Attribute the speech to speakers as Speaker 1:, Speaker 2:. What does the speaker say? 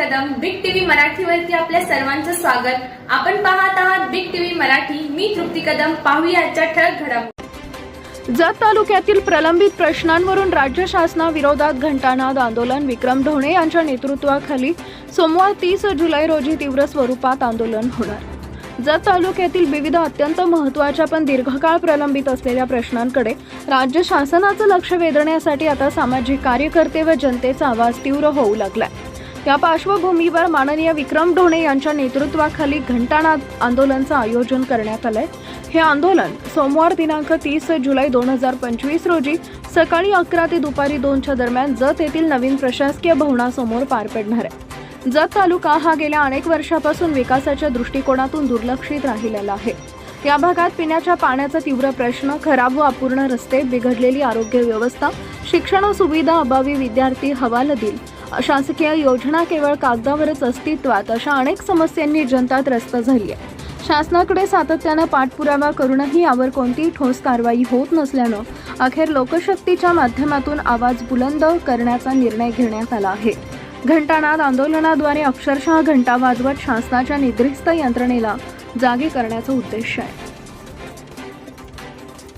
Speaker 1: मराठीवरती आपल्या सर्वांचं स्वागत. आपण पाहत आहात बिग टीव्ही मराठी. मी तृप्ती कदम. पाहूया आजच्या ठळक घडामोडी.
Speaker 2: जत तालुक्यातील प्रलंबित प्रश्नांवरून राज्य शासनाविरोधात घंटानाद आंदोलन विक्रम ढोणे यांच्या नेतृत्वाखाली सोमवार तीस जुलै रोजी तीव्र स्वरूपात आंदोलन होणार. जत तालुक्यातील विविध अत्यंत महत्त्वाच्या पण दीर्घकाळ प्रलंबित असलेल्या प्रश्नांकडे राज्य शासनाचं लक्ष वेधण्यासाठी आता सामाजिक कार्यकर्ते व जनतेचा आवाज तीव्र होऊ लागलाय. या पार्श्वभूमीवर माननीय विक्रम ढोणे यांच्या नेतृत्वाखाली घंटानाद आंदोलनचं आयोजन करण्यात आलंय. हे आंदोलन सोमवार दिनांक तीस जुलै दोन हजार पंचवीस रोजी सकाळी अकरा ते दुपारी दोनच्या दरम्यान जत येथील नवीन प्रशासकीय भवनासमोर पार पडणार आहे. जत तालुका हा गेल्या अनेक वर्षापासून विकासाच्या दृष्टिकोनातून दुर्लक्षित राहिलेला आहे. या भागात पिण्याच्या पाण्याचा तीव्र प्रश्न खराब व अपूर्ण रस्ते बिघडलेली आरोग्य व्यवस्था शिक्षण सुविधा अभावी विद्यार्थी हवालदिल शासकीय योजना केवळ कागदावरच अस्तित्वात अशा अनेक समस्यांनी जनता त्रस्त झाली आहे. शासनाकडे सातत्यानं पाठपुरावा करूनही यावर कोणतीही ठोस कारवाई होत नसल्यानं अखेर लोकशक्तीच्या माध्यमातून आवाज बुलंद करण्याचा निर्णय घेण्यात आला आहे. घंटानाद आंदोलनाद्वारे अक्षरशः घंटा वाजवत शासनाच्या निद्रिस्त यंत्रणेला जागे करण्याचा उद्देश आहे.